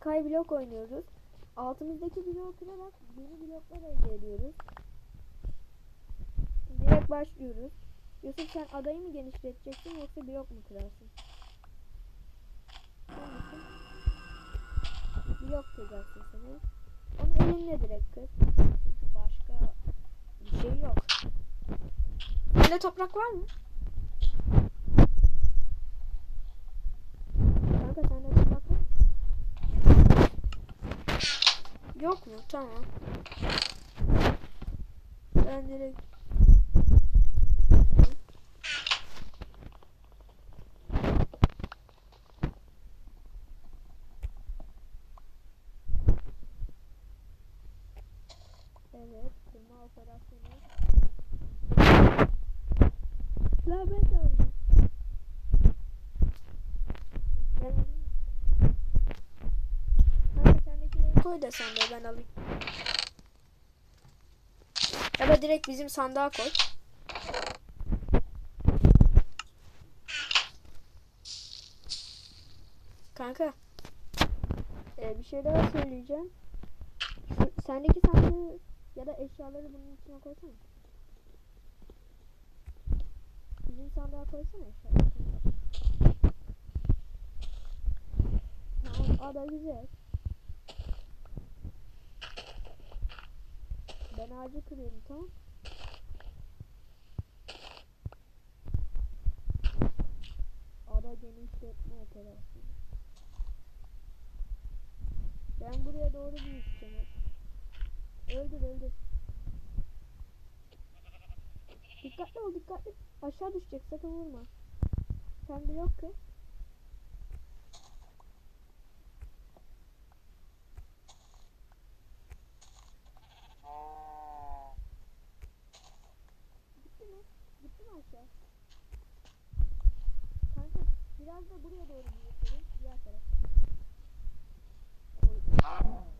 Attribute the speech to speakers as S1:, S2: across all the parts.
S1: Skyblock oynuyoruz. Altımızdaki bloğu kırarak yeni bloklar elde ediyoruz. Direkt başlıyoruz. Yusuf sen adayı mı genişleteceksin yoksa blok mu kırarsın? Blok kıracaksın sanırım. Onu elinle direkt kır. Çünkü başka bir şey yok. Sende toprak var mı? Kanka sende toprak var mı? Yok mu? Tamam. Ben direkt Evet, kırma operasyonu. La ben de alayım. Ben alayım mı? Kanka sendekileri koy da de ben alayım. Ya da direkt bizim sandığa koy. Kanka. Ee, bir şey daha söyleyeceğim. Şu, sendeki sandığı ya da eşyaları bunun içine koysana. Bizim sandığa koysana eşyaları. Tamam, ada güzel. Ben ağacı kırıyorum tamam. Ada genişletme operasyonu. Ben buraya doğru büyüteceğim. Öldür öldür. Dikkatli ol dikkatli. Aşağı düşecek sakın vurma. Sen blok kır. Gitti mi? Gitti mi aşağı? Kanka biraz da buraya doğru büyütelim. Diğer taraf. Koy.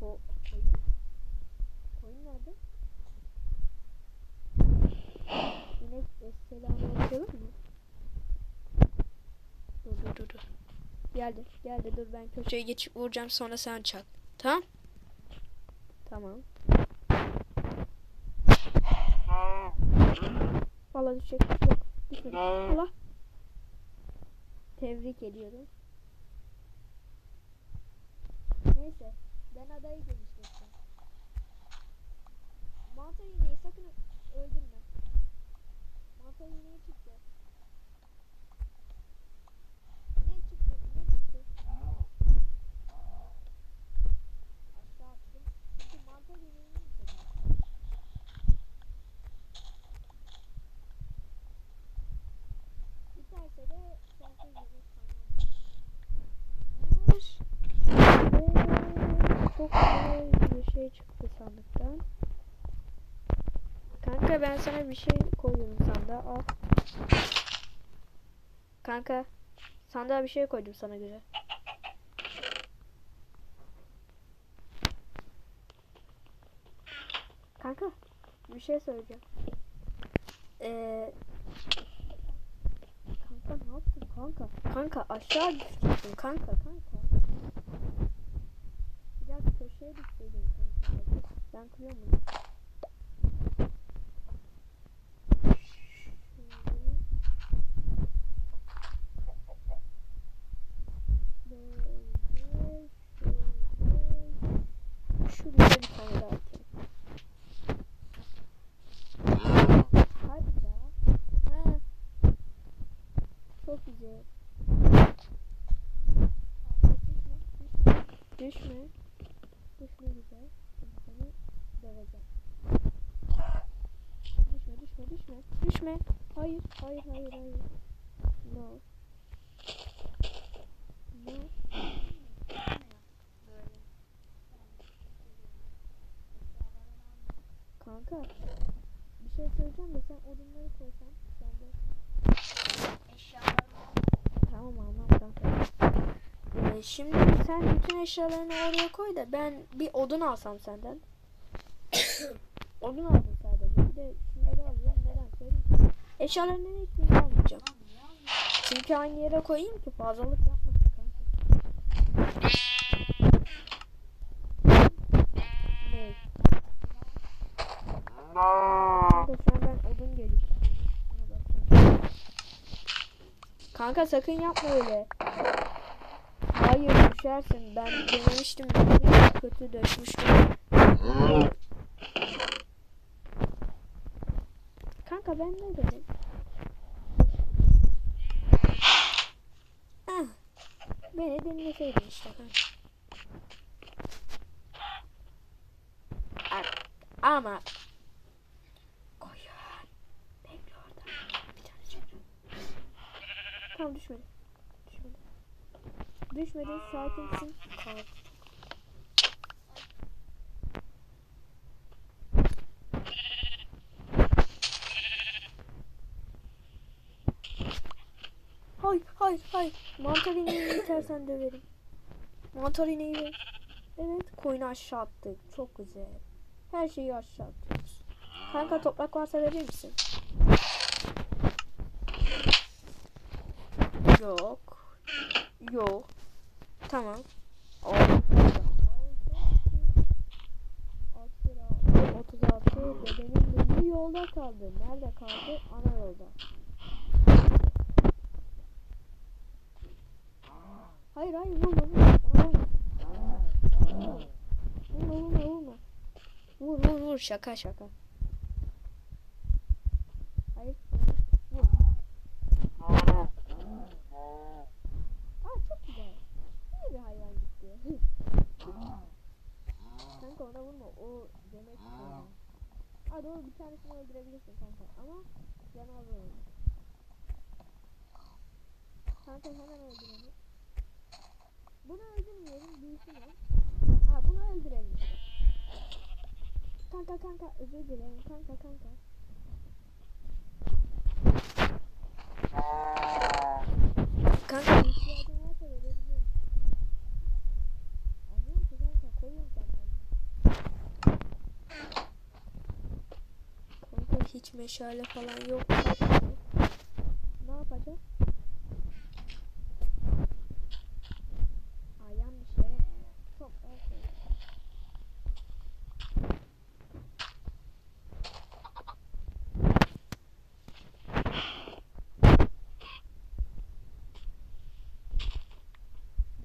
S1: Ko koyun. Koyun nerede? İnek selamı okuyalım mı? Dur dur dur dur. Geldi geldi dur ben köşeye geçip vuracağım sonra sen çak. Tamam? Tamam. Valla düşecek. Yok düşmedi. Allah. Tebrik ediyorum. Neyse ben adayı genişleteceğim. Manta iğneyi sakın öldürme. Manta iğneyi çıktı. Ne çıktı? Ne çıktı? Aşağı attım. Çünkü mantar iğneyi yiyeceğim. Biterse de sonsuz yemek kaynağı. Ve çok güzel bir şey çıktı sandıktan. Kanka ben sana bir şey koyuyorum sandığa. Al. Kanka sandığa bir şey koydum sana güzel. Kanka bir şey söyleyeceğim. Ee, kanka ne yaptın kanka? Kanka aşağı düştün kanka kanka. Biraz köşeye düşseydin kanka. Ben kırıyorum bunu. Şöyle, şöyle. Şuraya bir tane daha atayım. Hadi ya. Ha. Çok güzel. Düşme, düşme. Güzel. Şimdi seni döveceğim. Düşme, düşme, düşme. Düşme. Hayır, hayır, hayır, hayır. No. No. Kanka bir şey söyleyeceğim de sen odunları koysan sen de tamam Şimdi sen bütün eşyalarını oraya koy da ben bir odun alsam senden. odun aldım sadece. Bir de şunları alacağım. Neden söyleyeyim? Eşyalarını hiçbirini almayacağım. Çünkü aynı yere koyayım ki fazlalık yapmasın kanka. Ney? Kanka sen ben odun geliştiriyorum. Kanka sakın yapma öyle. Hayır düşersin. Ben denemiştim. Kötü düşmüştüm. Kanka ben ne dedim? Ah, beni dinleseydin işte kanka. A- Ama koyun. Bekle orada. Bir tane çevir. Tamam. Düşmedi. Düşmedi. Sakinsin. Kalk. Hayır, hayır, hayır. Mantarineyi itersen döverim. Mantarineyi ver. Evet, koyunu aşağı attık. Çok güzel. Her şeyi aşağı atıyoruz. Kanka toprak varsa verir misin? Yok. Yok. Tamam. Al. 36 bedenin milli yolda kaldı. Nerede kaldı? Ana yolda. Hayır hayır vurma vurma. Vurma vurma vurma. Vur vur vur şaka şaka. Hayır. Vur. Aa çok güzel. İyi bir hayvan gitti. kanka ona vurma. O demek ki. Aa doğru bir tanesini öldürebilirsin kanka. Ama canavar öldü. Kanka hemen öldürelim. Bunu öldürmeyelim. Büyüsün o. Aa bunu öldürelim. Kanka kanka özür dilerim. Kanka. Kanka ihtiyacın varsa verebilirim. Anlıyor musun kanka? Koyuyorum kendimi. Kanka meşale falan yok. Ne yapacağız? Aa yanlış yere. Çok okey.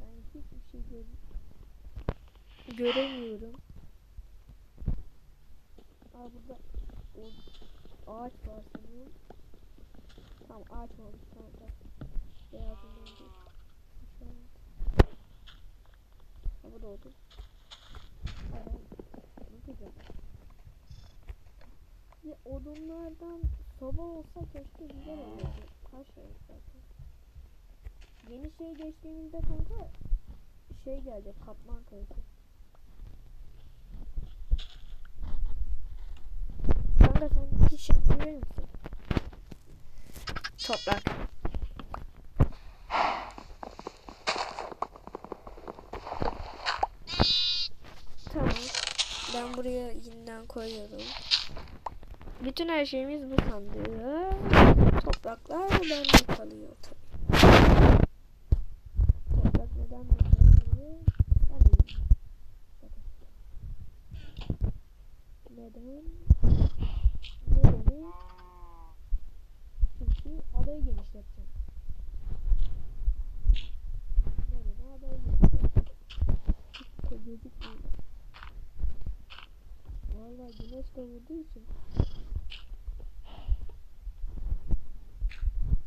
S1: Ben hiçbir şey gör göremiyorum. Aa burada o ağaç var sanırım. Tamam ağaç olmuş. Şu an. Ha bu da oldu. Evet. Güzel. Ya odunlardan soba olsa keşke güzel olurdu. Taş yok zaten. Yeni şey geçtiğimizde kanka şey gelecek katman kayısı. Kanka sen hiç şey misin? Toprak. Tamam. Ben buraya yeniden koyuyorum. Bütün her şeyimiz bu sandığı. Topraklar bende kalıyor tabii. Toprak neden bende kalıyor? Ben de bilmiyorum. Neden? Nedeni? Çünkü adayı genişleteceğim. Nedeni adayı genişleteceğim. Gözükmüyor. Vallahi güneş de vurduğu için.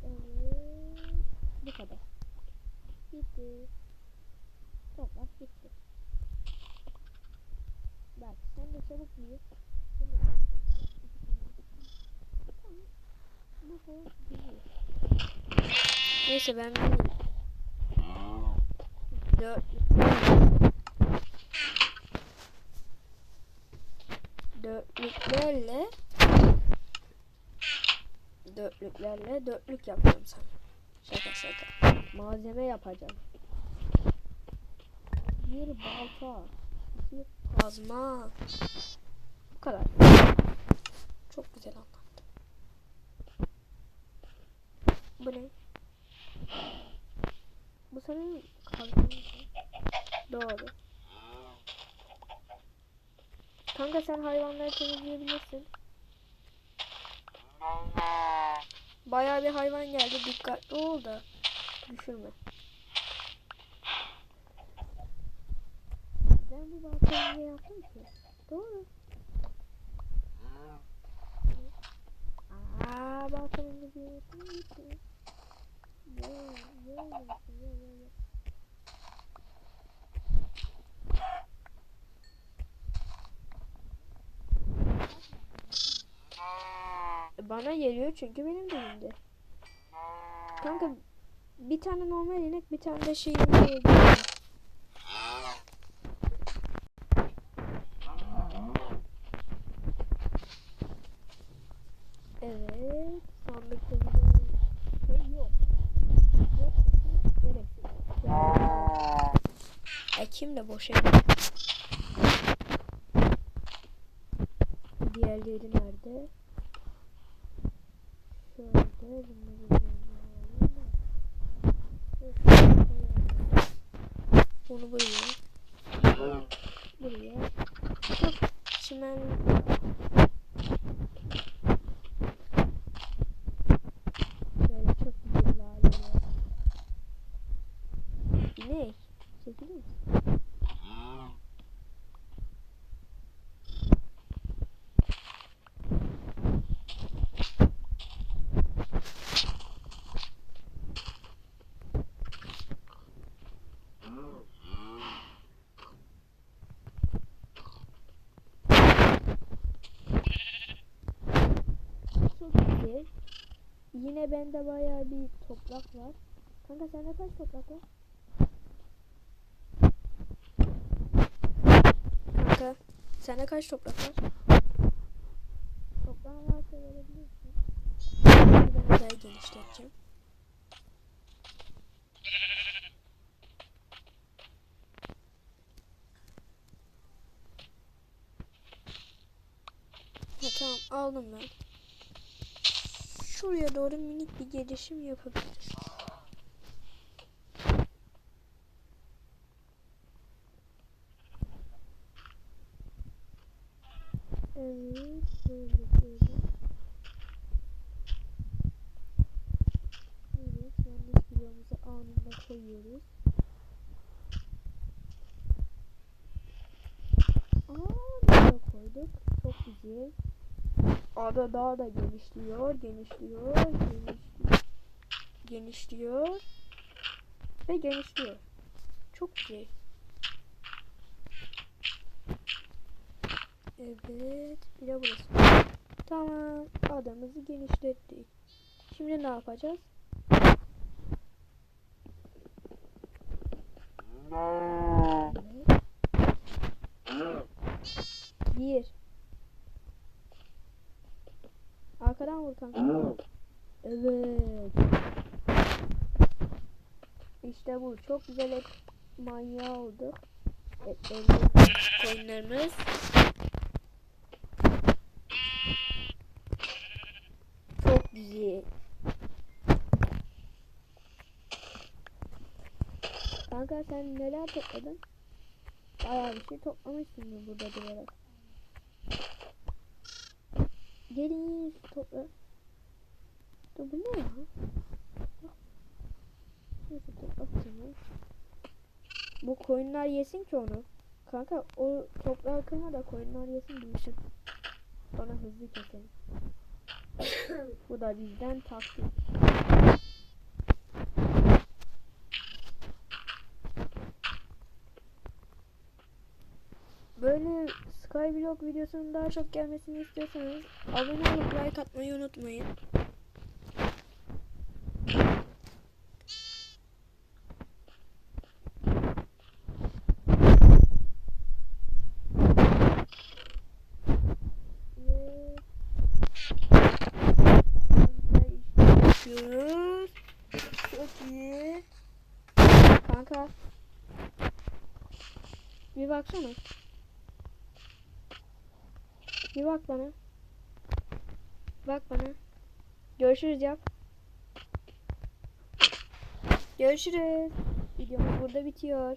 S1: Evet. Bu kadar. Bitti. Toprak bitti. Bak sen de çabuk büyü. Sen de çabuk büyü. Tamam. Bu kadar büyüyor. Neyse ben büyüyeyim. Dört. Dörtlüklerle dörtlüklerle dörtlük yapıyorum sana. Şaka şaka. Malzeme yapacağım. Bir balta. Bir kazma. Bu kadar. Çok güzel anlattım. Bu ne? Senin mı? Doğru. Kanka sen hayvanları temizleyebilirsin. Bayağı bir hayvan geldi. Dikkatli ol da. Düşürme. Ben bu niye yaptım ki? Doğru. Aa baltamın da bir yapayım gitti. Bana geliyor çünkü benim de indi. Kanka bir tane normal inek bir tane de şeyin geliyor. Evet. Sandıkta bir şey yok. Yok çünkü gereksiz. Ekim de boşa. Diğerleri nerede? Şöyle. Bunu buraya. Buraya. Çimen Böyle çok güzel laleler. Ne? Çekilir misin? Çok güzel. Yine bende bayağı bir toprak var. Kanka sende kaç toprak var? Kanka sende kaç toprak var? Toprağın varsa verebilirsin. Ben daha genişleteceğim. Ha, tamam aldım ben. Şuraya doğru minik bir gelişim yapabiliriz. Evet, böyle. Evet, yanlış videomuzu anında koyuyoruz. Aa, koyduk. Çok güzel. Ada daha da genişliyor, genişliyor, genişliyor, genişliyor ve genişliyor. Çok güzel. Evet, bir de burası. Tamam, adamızı genişlettik. Şimdi ne yapacağız? Bir. Arkadan vur kanka. Evet. İşte bu. Çok güzel et manyağı olduk. Etlerimiz, koyunlarımız. Çok güzel. Kanka sen neler topladın? Bayağı bir şey toplamışsın burada durarak. Gelin topla. Dur bu ne ya? Neyse toplatacağım. Bu koyunlar yesin ki onu. Kanka o toprağı kırma da koyunlar yesin büyüsün. Sonra hızlı keselim. bu da bizden taktik. Böyle Skyblock videosunun daha çok gelmesini istiyorsanız abone olup like atmayı unutmayın. Kanka. Bir baksana. Bir bak bana. Bak bana. Görüşürüz yap. Görüşürüz. Videomuz burada bitiyor.